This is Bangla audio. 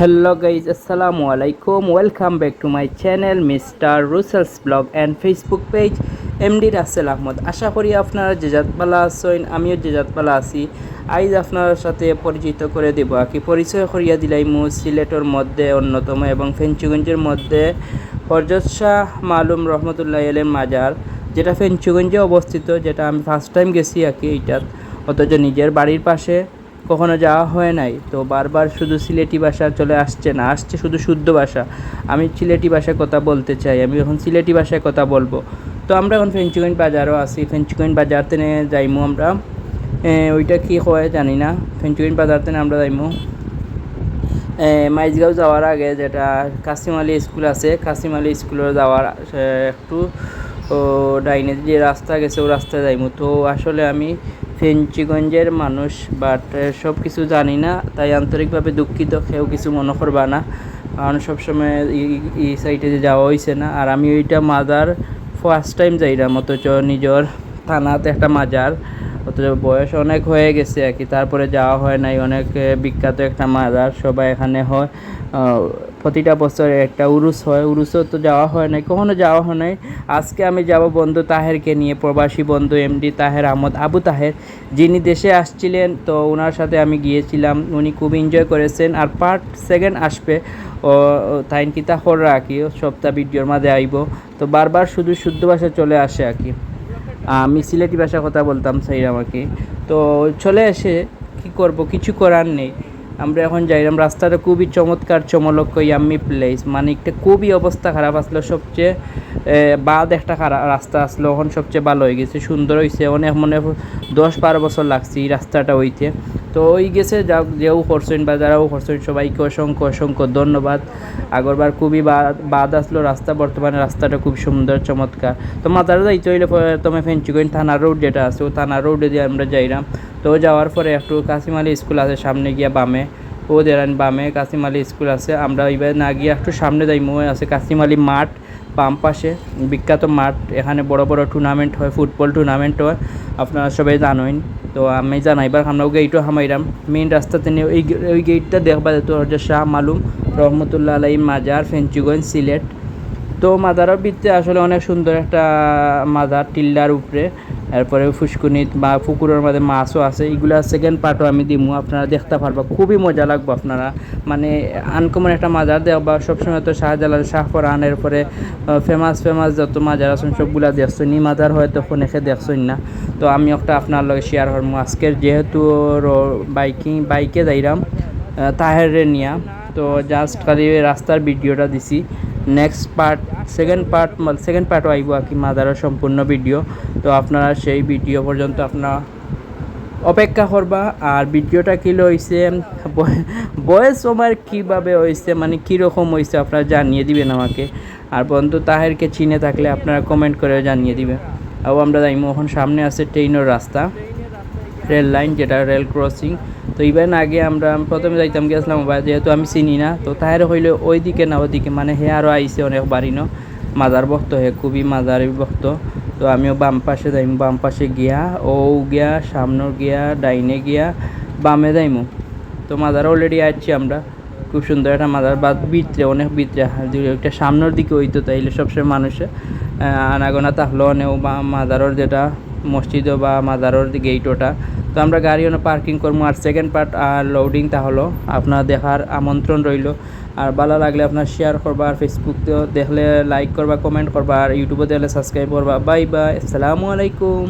হ্যালো গাইজ আসসালামু আলাইকুম welcome back to my channel mister Russel's blog and Facebook page MD Rasel Ahmad আশা করি আপনারা যে জাতপালা আছেন, আমিও যে জাতপালা আছি। আইজ আপনার সাথে পরিচিত করে দেব। কি পরিচয় করিয়া দিলাই মু সিলেটের মধ্যে অন্যতম এবং ফেঞ্চুগঞ্জের মধ্যে হরজত শাহ মালুম রহমতুল্লাহ এলের মাজার, যেটা ফেঞ্চুগঞ্জে অবস্থিত, যেটা আমি ফার্স্ট টাইম গেছি আর কি এইটার। অথচ নিজের বাড়ির পাশে। কখনো যাওয়া হয় নাই। তো বারবার শুধু সিলেটি ভাষা চলে আসছে না, আসছে শুধু শুদ্ধ ভাষা। আমি সিলেটি ভাষায় কথা বলতে চাই, আমি এখন সিলেটি ভাষায় কথা বলব। তো আমরা এখন ফেঞ্চুগঞ্জ বাজারও আছি, ফেঞ্চুগঞ্জ বাজার তেনে যাইমু আমরা। ওইটা কী হয় জানি না। ফেঞ্চুগঞ্জ বাজার তেনে আমরা যাইমু। মাইজগাঁও যাওয়ার আগে যেটা কাসিম আলী স্কুল আছে কাসিম আলী স্কুলে যাওয়ার একটু ডাইনে যে রাস্তা গেছে, ও রাস্তায় যাইমু। তো আসলে আমি ফেঞ্চিগঞ্জের মানুষ বাট সব কিছু জানি না। তাই আন্তরিকভাবে দুঃখিত, কেউ কিছু মনে করবা না। কারণ সবসময় এই সাইডে যে যাওয়া হয়েছে না। আর আমি ওইটা মাজার ফার্স্ট টাইম যাইলাম অথচ নিজের থানাতে একটা মাজার। অথচ বয়স অনেক হয়ে গেছে আর কি। তারপরে যাওয়া হয় নাই, অনেক বিখ্যাত একটা মাজার সবাই এখানে হয়। প্রতিটা বছর একটা উরুস হয়। উরুসও তো যাওয়া হয় নাই, কখনো যাওয়া হয় নাই। আজকে আমি যাব বন্ধু তাহেরকে নিয়ে, প্রবাসী বন্ধু এমডি তাহের আহমদ, আবু তাহের। যিনি দেশে আসছিলেন, তো ওনার সাথে আমি গিয়েছিলাম। উনি খুব এনজয় করেছেন। আর পার্ট সেকেন্ড আসবে, ও তাইন কিতা খররা আর কি সপ্তাহ ভিডিওর মাঝে আইব। তো বারবার শুধু শুদ্ধ ভাষা চলে আসে আর কি। আমি সিলেটি ভাষা কথা বলতাম সেই আমাকে। তো চলে এসে কি করব? কিছু করার নেই। আমরা এখন যাইলাম রাস্তাটা খুবই চমৎকার চমলক ইয়াম্মি প্লেস মানে একটা খুবই অবস্থা খারাপ আসলো। সবচেয়ে বাদ একটা খারাপ রাস্তা আসলো। এখন সবচেয়ে ভালো হয়ে গেছে। সুন্দর হয়েছে অনেক মনে দশ বারো বছর লাগছে এই রাস্তাটা হইতে। তো ওই গেছে যা যেও করছেন বা যারাও করছেন। সবাইকে অসংখ্য অসংখ্য ধন্যবাদ। আগরবার খুবই বাদ আসলো রাস্তা, বর্তমানে রাস্তাটা খুব সুন্দর, চমৎকার। তো মাতারা যাইতে হইলে প্রথমে ফেঞ্চুগঞ্জ থানা রোড যেটা আছে, ও থানা রোডে দিয়ে আমরা যাইলাম তো যাওয়ার পরে একটু কাসিম আলী স্কুল আছে সামনে গিয়া বামে। ও দেরান বামে কাসিম আলী স্কুল আছে। আমরা এইবার না গিয়ে একটু সামনে যাইমু আছে কাসিম আলী মাঠ। বাম পাশে, বিখ্যাত মাঠ। এখানে বড় বড় টুর্নামেন্ট হয় ফুটবল টুর্নামেন্ট হয়। আপনারা সবাই জানেন তো আমি জানাইবার আমরা গেইটও হামাইরাম। মেইন রাস্তা তিনি ওই ওই গেটটা দেখবা যেত হচ্ছে শাহ মালুম, রহমতুল্লাহ আলাই, মাজার, ফেঞ্চুগঞ্জ, সিলেট। তো মাজারের ভিত্তি আসলে অনেক সুন্দর একটা মাজার, টিল্লার উপরে। এরপরে ফুসকুনিত বা পুকুরের মধ্যে মাছও আছে, এগুলা সেকেন্ড পার্টও আমি দিমু, আপনারা দেখতে পারবা। খুবই মজা লাগবে আপনারা। মানে আনকমন একটা মাজার দেখবা সবসময় তো শাহজালাল শাহপরান এরপরে ফেমাস ফেমাস যত মাজার আছেন, সবগুলা দেখছেন। ই মাজার হয়তো ফোনেকে দেখছেন না। তো আমি একটা আপনার লগে শেয়ার করব আজকের যেহেতু বাইকিং, বাইকে যাইরাম তাহেরে নিয়া। তো জাস্ট খালি রাস্তার ভিডিওটা দিছি। Next part second part second পার্টও আইব আর কি মাদারের সম্পূর্ণ ভিডিও তো আপনারা সেই ভিডিও পর্যন্ত আপনারা অপেক্ষা করবা। আর ভিডিওটা কী হয়েছে বয়স আমার কীভাবে হয়েছে মানে কীরকম হয়েছে আপনারা জানিয়ে দিবেন আমাকে। আর বন্ধু, তাহেরকে চিনে থাকলে আপনারা কমেন্ট করে জানিয়ে দিবেন আর আমরা যাইমু, এখন সামনে আছে ট্রেনের রাস্তা, রেল লাইন যেটা, রেল ক্রসিং তো ইভেন আগে আমরা প্রথমে যাইতাম, গেছিলাম বা যেহেতু আমি চিনি না, তো তাহের হইলে ওই দিকে না ওদিকে মানে হে আরও আইসে অনেক বাড়ি, ন? মাজার ভক্ত হে, খুবই মাজার ভক্ত। তো আমিও বাম পাশে যাইমু, বাম পাশে গিয়া, ও গিয়া সামনের গিয়া, ডাইনে গিয়া, বামে যাইমু। তো মাজার অলরেডি আসছি আমরা। খুব সুন্দর একটা মাজার, বা ভিতরে অনেক যদি একটা সামনের দিকে হইতো তাইলে সবসময় মানুষে আনাগোনা থাকল অনেক, বা মাজারের যেটা মসজিদ বা মাজারের গেট ওটা তো আমরা গাড়ি ওনে পার্কিং করব আর সেকেন্ড পার্ট আর লোডিং তাহলো আপনার দেখার আমন্ত্রণ রইল। আর ভালো লাগলে আপনার শেয়ার করবা আর ফেসবুকতেও দেখলে লাইক করবা কমেন্ট করবা, আর ইউটিউবে দেখলে সাবস্ক্রাইব করবা। বাই বাই আসসালামু আলাইকুম।